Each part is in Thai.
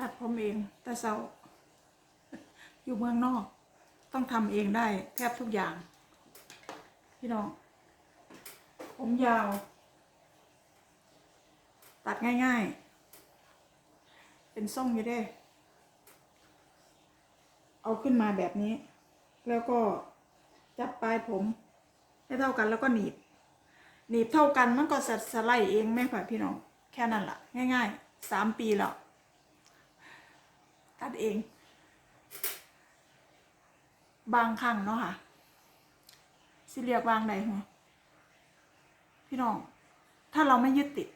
ตัดผมเองแต่เศร้าอยู่เมืองนอก ต้องทำเองได้ แทบทุกอย่าง พี่น้อง ผมยาว ตัดง่ายๆ เป็นทรงอยู่เด้ เอาขึ้นมาแบบนี้ แล้วก็จับปลายผม ให้เท่ากันแล้วก็หนีบ หนีบเท่ากันมันก็สสไลด์เองแม่ค่ะพี่น้อง แค่นั้นแหละง่ายๆสามปีแล้ว ตัดเอง บางครั้งเนาะค่ะ สิเรียกวางใดหัวพี่น้อง ถ้าเราไม่ยึดติด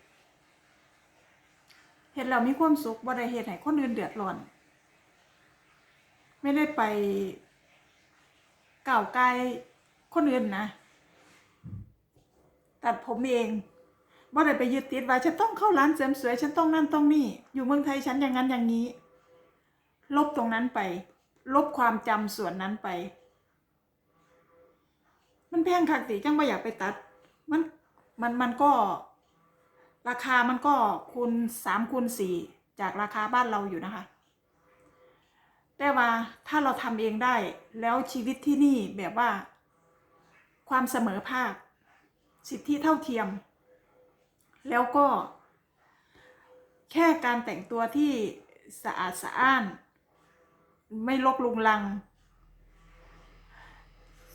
เห็นเรามีความสุขบ่ได้เหตุให้คนอื่นเดือดร้อน ไม่ได้ไปก่าวไกลคนอื่นนะ ตัดผมเองว่าได้ไปยึดติดว่าฉันต้องเข้าร้านเสริมสวย ฉันต้องนั่นต้องนี่ อยู่เมืองไทยฉันอย่างนั้นอย่างนี้ ลบตรงนั้นไป ลบความจำส่วนนั้นไป มันแพงคักติจังว่าอยากไปตัด มันมันมันก็ ราคามันก็คูณสามคูณสี่จากราคาบ้านเราอยู่นะคะ แต่ว่าถ้าเราทำเองได้แล้วชีวิตที่นี่แบบว่า ความเสมอภาค สิทธิเท่าเทียม แล้วก็ แค่การแต่งตัวที่สะอาดสะอ้าน ไม่ลกลุงลัง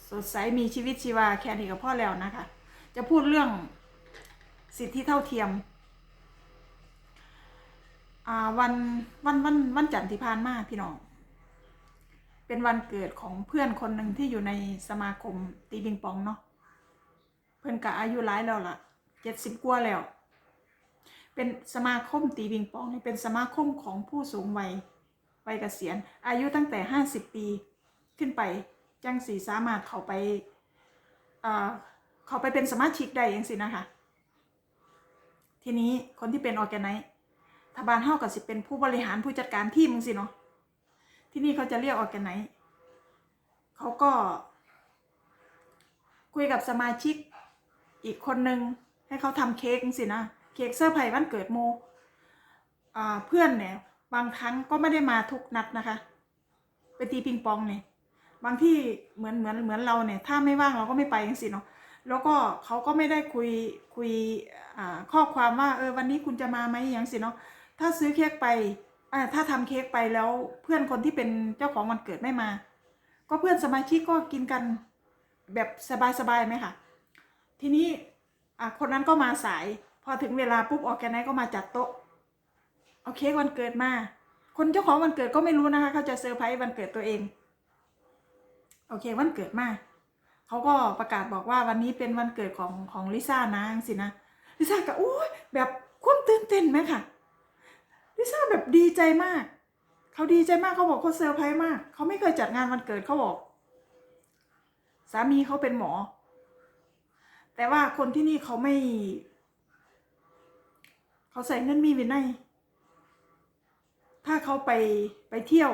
สดใสมีชีวิตชีวาแค่นี้ก็พอแล้วนะคะ จะพูดเรื่องสิทธิเท่าเทียมอ่าวันวันวันวันจันทร์ที่ผ่านมาพี่น้อง เป็นวันเกิดของเพื่อนคนหนึ่งที่อยู่ในสมาคมตีบิงปองเนาะเพื่อนกะอายุร้ายแล้วล่ะเจ็ดสิบกว่าแล้ว เป็นสมาคมตีบิงปองนี่เป็นสมาคมของผู้สูงวัย วัยเกษียณ อายุตั้งแต่ห้าสิบปีขึ้นไปจังสีสามารถเขาไปเขาไปเป็นสมาชิกได้เองสินะคะทีนี้คนที่เป็นออแกไนซ์ทบานเฮากับสิเป็นผู้บริหารผู้จัดการทีมมึงสิเนาะที่นี่เขาจะเรียกออแกไนซ์เขาก็ คุยกับสมาชิกอีกคนนึงให้เขาทำเค้กจังสินะเค้กเซอร์ไพรส์วันเกิดโมเพื่อนเนี่ย บางครั้งก็ไม่ได้มาทุกนัดนะคะ ไปตีปิงปองเนี่ย บางที่เหมือนเหมือนเหมือนเราเนี่ย ถ้าไม่ว่างเราก็ไม่ไปจังสิเนาะแล้วก็เขาก็ไม่ได้คุยคุยข้อความว่าเออวันนี้คุณจะมาไหมอย่างสิเนาะถ้าซื้อเค้กไปถ้าทำเค้กไปแล้วเพื่อนคนที่เป็นเจ้าของวันเกิดไม่มา ก็เพื่อนสมาชิกก็กินกันแบบสบายๆไหมคะทีนี้คนนั้นก็มาสาย พอถึงเวลาปุ๊บออกแกไนก็มาจัดโต๊ะ เอาเค้กวันเกิดมา คนเจ้าของวันเกิดก็ไม่รู้นะคะเขาจะเซอร์ไพรส์วันเกิดตัวเองโอเควันเกิดมาเขาก็ประกาศบอกว่าวันนี้เป็นวันเกิดของของลิซ่านะจังสินะลิซ่าก็โอ้ยแบบควบตื่นเต้นไหมค่ะลิซ่าแบบดีใจมากเขาดีใจมากเขาบอกเขาเซอร์ไพรส์มากเขาไม่เคยจัดงานวันเกิดเขาบอก สามีเขาเป็นหมอ แต่ว่าคนที่นี่เขาไม่ เขาใส่เงินมีวินัย เขาไปไปเที่ยว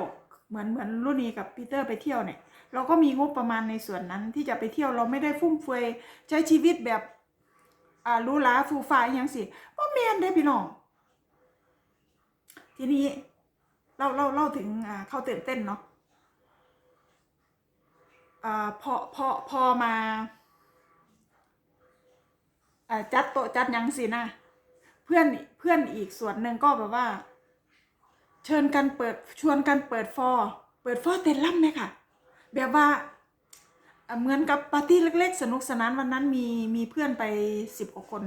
เหมือนเหมือนรุ่นนี้กับปีเตอร์ไปเที่ยวเนี่ย เราก็มีงบประมาณในส่วนนั้นที่จะไปเที่ยวเราไม่ได้ฟุ่มเฟือยใช้ชีวิตแบบอ่ารู้ล้าฟูฟ้าอหยังสิว่าแมนได้พี่น้อง ทีนี้เราเราเล่าถึงอ่าเขาตื่นเต้นเนาะอ่าพอพอพอมาอ่าจัดโต๊ะจัดยังสินะเพื่อนเพื่อนอีกส่วนหนึ่งก็แบบว่า เชิญกันเปิดชวนกันเปิดฟอร์เปิดฟอร์เต้นล่ำเลยค่ะ แบบว่าเหมือนกับปาร์ตี้เล็ก ๆ สนุกสนานวันนั้นมีมีเพื่อนไปสิบกว่าคน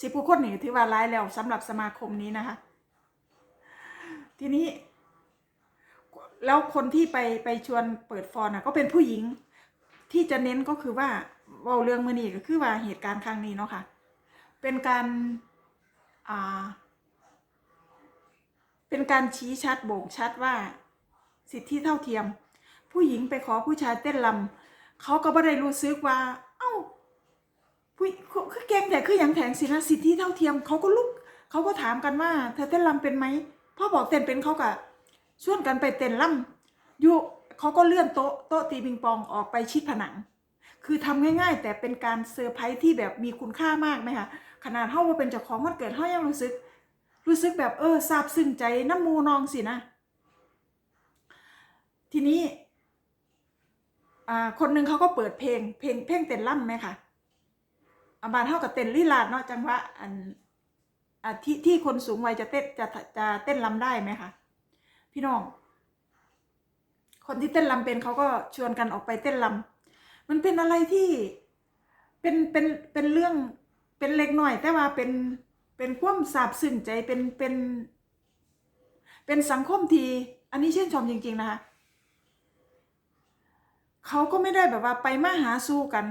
สิบกว่าคนนี่ถือว่าร้ายแล้วสำหรับสมาคมนี้นะคะ ทีนี้ แล้วคนที่ไปไปชวนเปิดฟอร์น่ะก็เป็นผู้หญิง ที่จะเน้นก็คือว่าเว่าเรื่องมือนี้ก็คือว่าเหตุการณ์ครั้งนี้เนาะค่ะ เป็นการ เป็นการชี้ชัดโบ่งชัดว่า สิทธิเท่าเทียม ผู้หญิงไปขอผู้ชายเต้นลำเขาก็ไม่ได้รู้สึกว่า เอ้าผู้คือแกงแต่คืออย่างแถงสินะสิทธิเท่าเทียมเขาก็ลุกเขาก็ถามกันว่า เธอเต้นลำเป็นไหมพ่อบอกเต้นเป็นเขาก็ชวนกันไปเต้นลำอยู่เขาก็เลื่อนโต๊ะโต๊ะตีปิงปองออกไปชิดผนัง คือทำง่ายๆ แต่เป็นการเซอร์ไพรส์ที่แบบมีคุณค่ามากไหมคะขนาดเฮาว่าเป็นเจ้าของวันเกิดเฮายังรู้สึก รู้สึกแบบเออซาบซึ้งใจน้ำมูนองสินะ ทีนี้อ่าคนหนึ่งเขาก็เปิดเพลง เพลงเพลงเต้นล่ำไหมคะอาบานเท่ากับเต้นลีลาดเนาะจังหวะอันอ่าที่ที่คนสูงวัยจะเต้นจะจะเต้นลำได้ไหมคะพี่น้อง คนที่เต้นลำเป็นเขาก็ชวนกันออกไปเต้นลำ มันเป็นอะไรที่เป็นเป็นเป็นเรื่องเป็นเล็กหน่อย แต่ว่าเป็นเป็นความซาบซึ้งใจเป็นเป็น เป็นสังคมทีอันนี้เชื่นชมจริง ๆ นะคะเขาก็ไม่ได้แบบว่าไปมาหาสู้กัน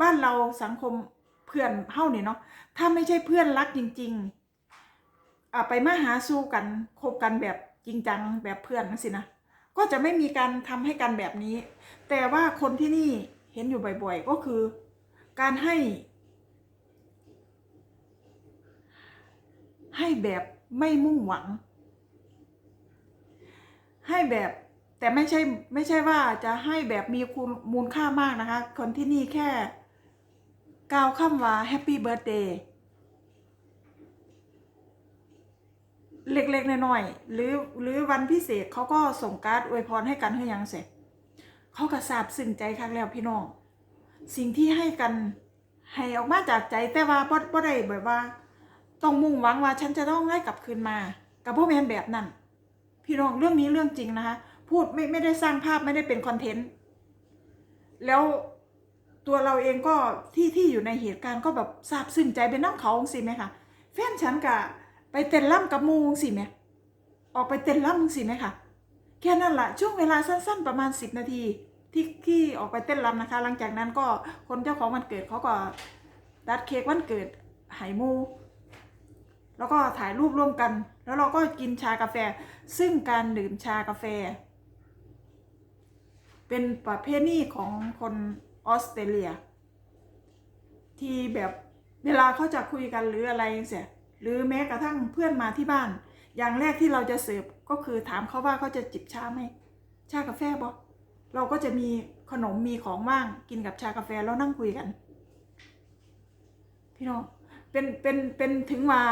บ้านเราสังคมเพื่อนเฮ้าเนี่ยเนาะถ้าไม่ใช่เพื่อนรักจริง ๆอ่าไปมาหาสู้กันคบกันแบบจริงจังแบบเพื่อนสินะ ก็จะไม่มีการทำให้กันแบบนี้ แต่ว่าคนที่นี่เห็นอยู่บ่อยๆ ก็คือ การให้ ให้แบบไม่มุ่งหวัง ให้แบบแต่ไม่ใช่ไม่ใช่ว่าจะให้แบบมีคุณมูลค่ามากนะคะ คนที่นี่แค่กล่าวคำว่าแฮปปี้เบิร์ a เดย์ เล็กๆน้อยๆหรือหรือวันพิเศษเขาก็ส่งการ์ดอวยพรให้กันให้ยังเสร็จเขาก็ซาบซึ้งใจครั้งแล้วพี่น้องสิ่งที่ให้กันให้ออกมาจากใจแต่ว่าบ่บ่ได้แบบว่า ต้องมุ่งหวังว่าฉันจะต้องได้กลับคืนมา กับพวกแมนแบบนั้น พี่น้องเรื่องนี้เรื่องจริงนะคะ พูดไม่ไม่ได้สร้างภาพไม่ได้เป็นคอนเทนต์แล้วตัวเราเองก็ที่ที่อยู่ในเหตุการณ์ก็แบบซาบซึ้งใจเป็นน้ำเขาสิไหมคะแฟนฉันกะ ไปเต้นล่ำกับมูงสิไหมออกไปเต้นล่ำสิไหมคะแค่นั้นแหละช่วงเวลาสั้น ๆ ประมาณ 10 นาทีที่ที่ออกไปเต้นรำนะคะ หลังจากนั้นก็คนเจ้าของวันเกิดเขาก็ดัดเค้กวันเกิดไหมู แล้วก็ถ่ายรูปร่วมกัน แล้วเราก็กินชากาแฟ ซึ่งการดื่มชากาแฟ เป็นประเภทนี้ของคนออสเตรเลีย ที่แบบเวลาเขาจะคุยกันหรืออะไรเสีย หรือแม้กระทั่งเพื่อนมาที่บ้าน อย่างแรกที่เราจะเสิร์ฟก็คือถามเขาว่าเขาจะจิบชาไหมชากาแฟบอเราก็จะมีขนมมีของว่างกินกับชากาแฟแล้วนั่งคุยกัน พี่น้องเป็นเป็นเป็นถึงมา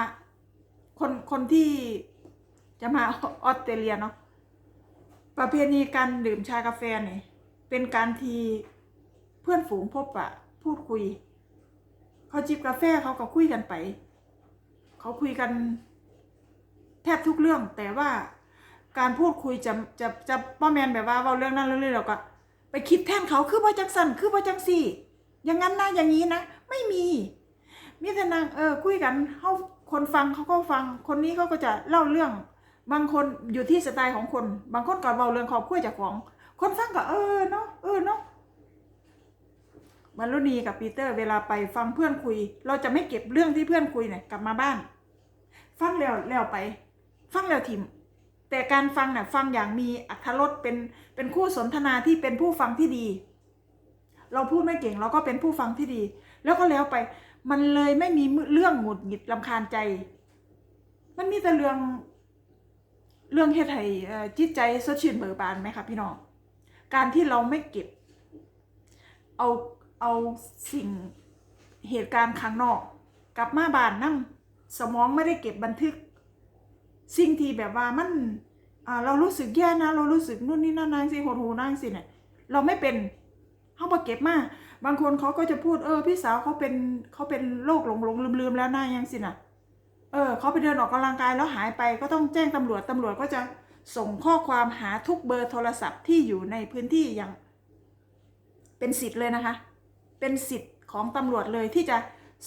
คนคนที่จะมาออสเตรเลียเนาะประเพณีการดื่มชากาแฟเนี่ยเป็นการทีเพื่อนฝูงพบปะพูดคุยเขาจิบกาแฟเขาก็คุยกันไป เขาคุยกันแทบทุกเรื่อง แต่ว่าการพูดคุยจะจะจะป้าแมนแบบว่าเว้าเรื่องนั้นเรื่องนี้เราก็ ไปคิดแทนเขาคือว่าจังสันคือว่าจังสี่อย่างนั้นนะอย่างนี้นะไม่มีมีแต่นางเออคุยกันเขาคนฟังเขาก็ฟัง คนนี้เขาก็จะเล่าเรื่อง บางคนอยู่ที่สไตล์ของคน บางคนก่อนเบาเรื่องครอบครัวจากของ คนฟังก็เออเนาะเออเนาะ มารุณีกับปีเตอร์เวลาไปฟังเพื่อนคุย เราจะไม่เก็บเรื่องที่เพื่อนคุยเนี่ยกลับมาบ้าน ฟังแล้วแล้วไป ฟังแล้วทิม แต่การฟังเนี่ยฟังอย่างมีอรรถรสเป็นเป็นคู่สนทนาที่เป็นผู้ฟังที่ดี เราพูดไม่เก่งเราก็เป็นผู้ฟังที่ดี แล้วก็แล้วไป มันเลยไม่มีเรื่องหงุดหงิดลำคาญใจ มันมีแต่เรื่องเรื่องเฮ็ดให้จิตใจสดชื่นเบิกบานไหมคะพี่น้องการที่เราไม่เก็บ เอา เอาสิ่งเหตุการณ์ข้างนอก กลับมาบ้านนั่งสมองไม่ได้เก็บบันทึก สิ่งที่แบบว่ามันเรารู้สึกแย่นะ เรารู้สึกนู่นนี่นั่นนั่นสิหดหูนั่นสิเนี่ยเราไม่เป็นเขามาเก็บมาบางคนเขาก็จะพูดเออ พี่สาวเขาเป็นเขาเป็นโรคหลงหลงลืมลืมแล้วนะยังสินะเออเขาไปเดินออกกำลังกายแล้วหายไปก็ต้องแจ้งตำรวจตำรวจก็จะส่งข้อความหาทุกเบอร์โทรศัพท์ที่อยู่ในพื้นที่อย่าง เป็นสิทธิ์เลยนะคะ เป็นสิทธิ์ของตำรวจเลยที่จะ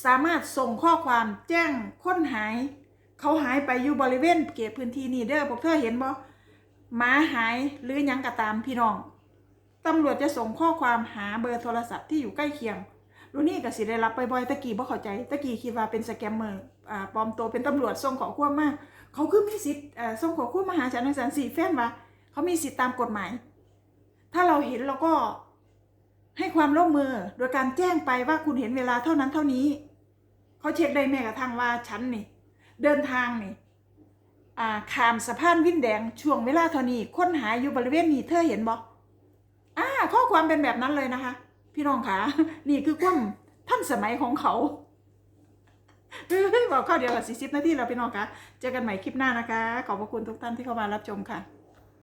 สามารถส่งข้อความแจ้งค้นหาย เขาหายไปอยู่บริเวณเขตพื้นที่นี้เด้อพวกเธอเห็นบ่หมาหายหรือยังก็ตามพี่น้องตำรวจจะส่งข้อความหาเบอร์โทรศัพท์ที่อยู่ใกล้เคียงรู้นี่ก็สิได้รับบ่อยๆตะกี้บ่เข้าใจตะกี้คิดว่าเป็นสแกมเมอร์อ่าปลอมตัวเป็นตำรวจส่งขอความมาเขาคือมีสิทธิ์อ่าส่งขอความมาหาฉันในสันสี่แฟนว่าเขามีสิทธิ์ตามกฎหมาย ถ้าเราเห็นเราก็ ให้ความร่วมมือโดยการแจ้งไปว่าคุณเห็นเวลาเท่านั้นเท่านี้เขาเช็คได้แม้กระทั่งว่าฉันนี่เดินทางนี่อ่าขามสะพานวินแดงช่วงเวลาเท่านี้ค้นหาอยู่บริเวณนี้เธอเห็นบ่อ่าข้อความเป็นแบบนั้นเลยนะคะ พี่น้องคะนี่คือความท่านสมัยของเขาเฮ้ยบอกข้าวเดียวกับสี่สิบนาทีแล้วพี่น้องคะเจอกันใหม่คลิปหน้านะคะ ขอบพระคุณทุกท่านที่เข้ามารับชมค่ะ